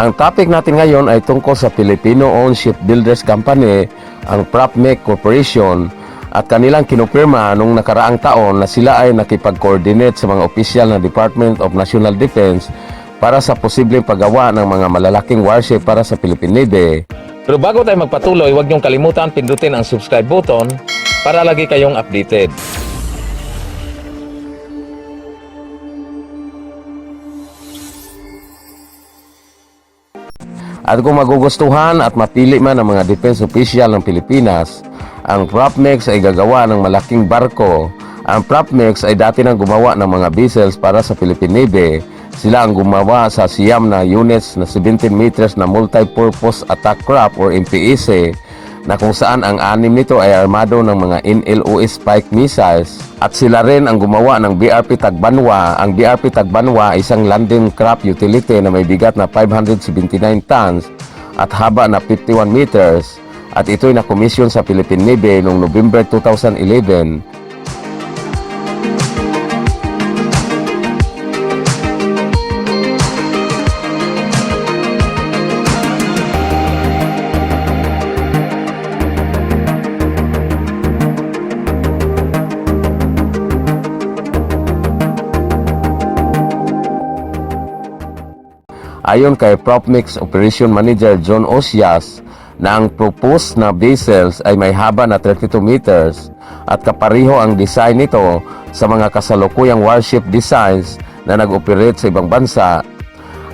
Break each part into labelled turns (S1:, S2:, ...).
S1: Ang topic natin ngayon ay tungkol sa Filipino-owned shipbuilders company, ang PropMec Corporation, at kanilang kinupirma nung nakaraang taon na sila ay nakipag-coordinate sa mga opisyal ng Department of National Defense para sa posibleng paggawa ng mga malalaking warship para sa Philippine Navy.
S2: Pero bago tayo magpatuloy, huwag niyong kalimutan pindutin ang subscribe button para lagi kayong updated.
S1: At kung magugustuhan at mapili man ng mga defense official ng Pilipinas, ang PropMex ay gagawa ng malaking barko. Ang PropMex ay dati nang gumawa ng mga vessels para sa Philippine Navy. Sila ang gumawa sa siyam na units na 17 meters na multi-purpose attack craft or MPEC na kung saan ang anim nito ay armado ng mga NLOS Spike missiles at sila rin ang gumawa ng BRP Tagbanwa. Ang BRP Tagbanwa ay isang landing craft utility na may bigat na 579 tons at haba na 51 meters at ito'y nakomisyon sa Philippine Navy noong November 2011. Ayon kay PropMix Operation Manager John Osias, na ang proposed na vessels ay may haba na 32 meters at kapariho ang design nito sa mga kasalukuyang warship designs na nag-operate sa ibang bansa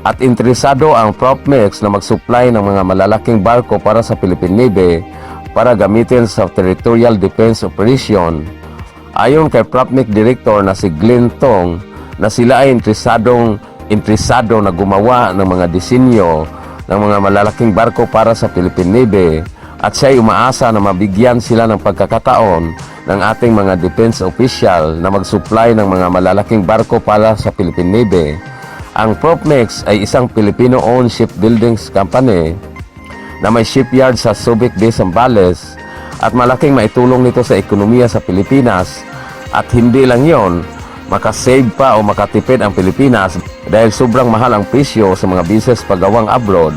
S1: at interesado ang PropMix na mag-supply ng mga malalaking barko para sa Philippine Navy para gamitin sa territorial defense operation. Ayon kay PropMix Director na si Glenn Tong na sila ay interesadong interesado na gumawa ng mga disenyo ng mga malalaking barko para sa Philippine Navy at siya ay umaasa na mabigyan sila ng pagkakataon ng ating mga defense official na mag-supply ng mga malalaking barko para sa Philippine Navy. Ang PropMex ay isang Filipino-owned shipbuilding company na may shipyard sa Subic Bay, Zambales at malaking maitulong nito sa ekonomiya sa Pilipinas at hindi lang yon makasave pa o makatipid ang Pilipinas dahil sobrang mahal ang presyo sa mga business paggawang abroad.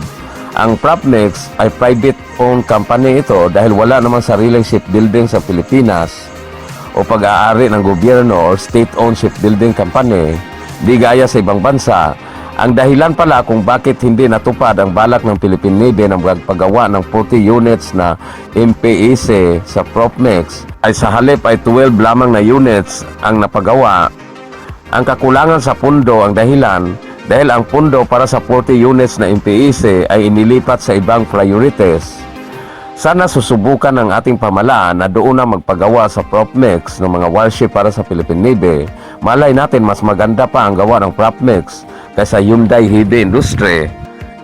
S1: Ang PropMex ay private-owned company ito dahil wala namang sariling shipbuilding sa Pilipinas o pag-aari ng gobyerno or state-owned shipbuilding company di gaya sa ibang bansa. Ang dahilan pala kung bakit hindi natupad ang balak ng Philippine Navy ng pagpagawa ng 40 units na MPEC sa PropMex ay sa halip ay 12 lamang na units ang napagawa. Ang kakulangan sa pundo ang dahilan dahil ang pundo para sa 40 units na MPEC ay inilipat sa ibang priorities. Sana susubukan ng ating pamalaan na doon na magpagawa sa PropMex ng mga warship para sa Philippine Navy. Malay natin mas maganda pa ang gawa ng PropMex kaysa Hyundai Heavy Industry.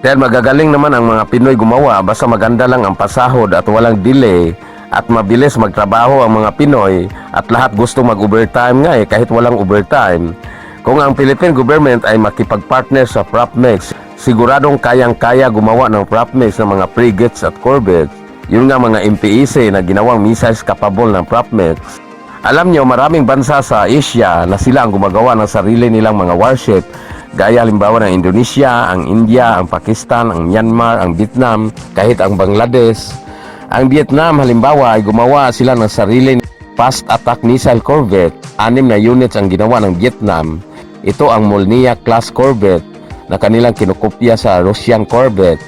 S1: Dahil magagaling naman ang mga Pinoy gumawa basta maganda lang ang pasahod at walang delay at mabilis magtrabaho ang mga Pinoy at lahat gusto mag-overtime nga eh kahit walang overtime. Kung ang Philippine government ay makipag-partner sa PropMex, siguradong kayang-kaya gumawa ng PropMex ng mga frigates at corvettes. Yun nga mga MPEC na ginawang missiles capable ng PropMex. Alam nyo, maraming bansa sa Asia na sila ang gumagawa ng sarili nilang mga warship gaya halimbawa ng Indonesia, ang India, ang Pakistan, ang Myanmar, ang Vietnam, kahit ang Bangladesh. Ang Vietnam halimbawa ay gumawa sila ng sarili fast attack missile corvette. Anim na units ang ginawa ng Vietnam. Ito ang Molnia class corvette na kanilang kinukopya sa Russian corvette.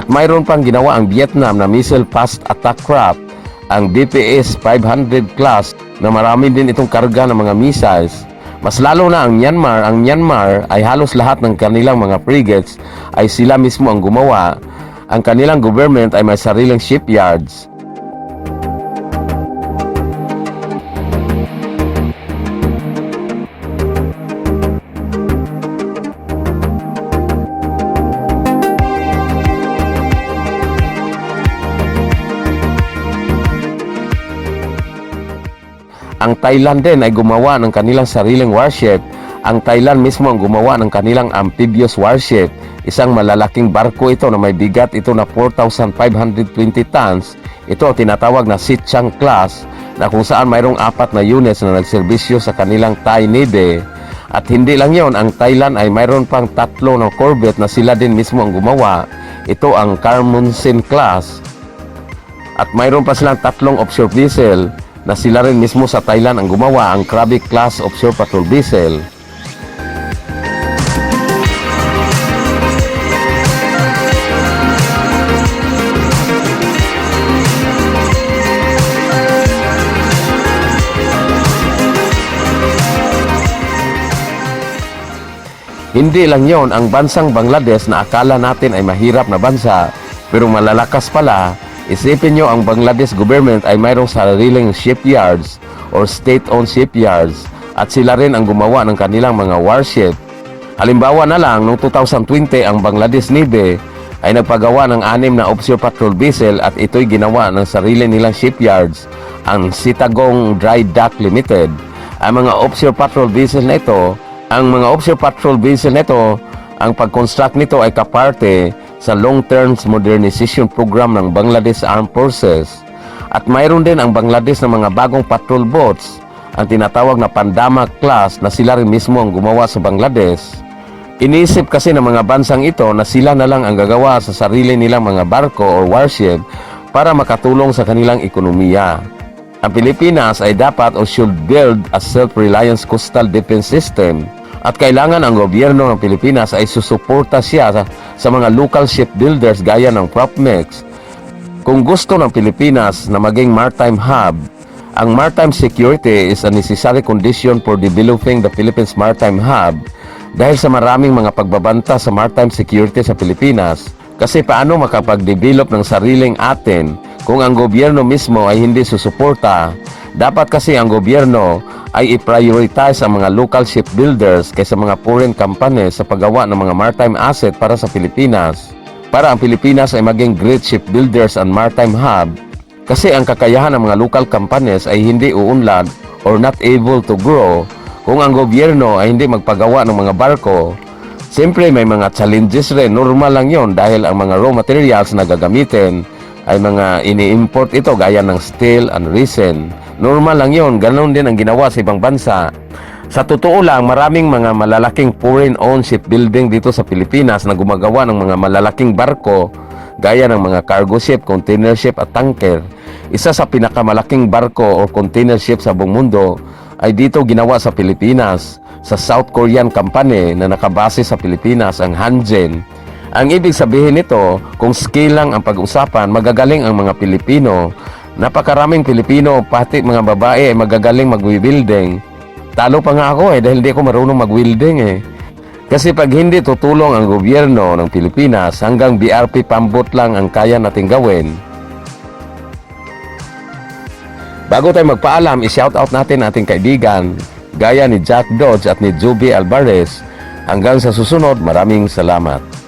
S1: At mayroon pang ginawa ang Vietnam na missile fast attack craft, ang DPS 500 class na marami din itong karga ng mga missiles. Mas lalo na ang Myanmar, ang Myanmar ay halos lahat ng kanilang mga frigates ay sila mismo ang gumawa. Ang kanilang government ay may sariling shipyards. Ang Thailand din ay gumawa ng kanilang sariling warship. Ang Thailand mismo ang gumawa ng kanilang amphibious warship. Isang malalaking barko ito na may bigat ito na 4,520 tons. Ito ang tinatawag na Sichang class na kung saan mayroong apat na units na nagserbisyo sa kanilang Thai Navy. At hindi lang yon, ang Thailand ay mayroon pang tatlo na corvette na sila din mismo ang gumawa. Ito ang Carmunsin class. At mayroon pa silang tatlong offshore vessel na sila rin mismo sa Thailand ang gumawa ang Krabi class offshore patrol vessel. Hindi lang yon ang bansang Bangladesh na akala natin ay mahirap na bansa pero malalakas pala. Isipin nyo ang Bangladesh government ay mayroong sariling shipyards or state-owned shipyards at sila rin ang gumawa ng kanilang mga warship. Halimbawa na lang, noong 2020 ang Bangladesh Navy ay nagpagawa ng anim na offshore patrol vessel at ito'y ginawa ng sarili nilang shipyards, ang Sitagong Dry Dock Limited. Ang mga offshore patrol vessel na ito, ang mga offshore patrol vessel na ito, ang pag-construct nito ay kaparte sa long-term modernization program ng Bangladesh Armed Forces. At mayroon din ang Bangladesh ng mga bagong patrol boats, ang tinatawag na Pandama class na sila rin mismo ang gumawa sa Bangladesh. Inisip kasi ng mga bansang ito na sila na lang ang gagawa sa sarili nilang mga barko o warship para makatulong sa kanilang ekonomiya. Ang Pilipinas ay dapat o should build a self-reliance coastal defense system at kailangan ang gobyerno ng Pilipinas ay susuporta siya sa, sa mga local shipbuilders gaya ng PropMex. Kung gusto ng Pilipinas na maging maritime hub, ang maritime security is a necessary condition for developing the Philippines Maritime Hub dahil sa maraming mga pagbabanta sa maritime security sa Pilipinas. Kasi paano makapag-develop ng sariling atin kung ang gobyerno mismo ay hindi susuporta? Dapat kasi ang gobyerno ay i-prioritize ang mga local shipbuilders kaysa mga foreign companies sa paggawa ng mga maritime asset para sa Pilipinas. Para ang Pilipinas ay maging great shipbuilders and maritime hub kasi ang kakayahan ng mga local companies ay hindi uunlad or not able to grow kung ang gobyerno ay hindi magpagawa ng mga barko. Siyempre may mga challenges rin, normal lang yon dahil ang mga raw materials na gagamitin ay mga ini-import ito gaya ng steel and resin. Normal lang yon, ganoon din ang ginawa sa ibang bansa. Sa totoo lang, maraming mga malalaking foreign-owned shipbuilding dito sa Pilipinas na gumagawa ng mga malalaking barko gaya ng mga cargo ship, container ship at tanker. Isa sa pinakamalaking barko o container ship sa buong mundo ay dito ginawa sa Pilipinas sa South Korean company na nakabase sa Pilipinas ang Hanjin. Ang ibig sabihin nito, kung skill lang ang pag-usapan, magagaling ang mga Pilipino. Napakaraming Pilipino, pati mga babae magagaling mag-welding. Talo pa nga ako eh dahil di ako marunong mag-welding eh. Kasi pag hindi tutulong ang gobyerno ng Pilipinas, hanggang BRP pambot lang ang kaya nating gawin. Bago tayo magpaalam, i-shoutout natin ating kaibigan, gaya ni Jack Dodge at ni Juby Alvarez. Hanggang sa susunod, maraming salamat.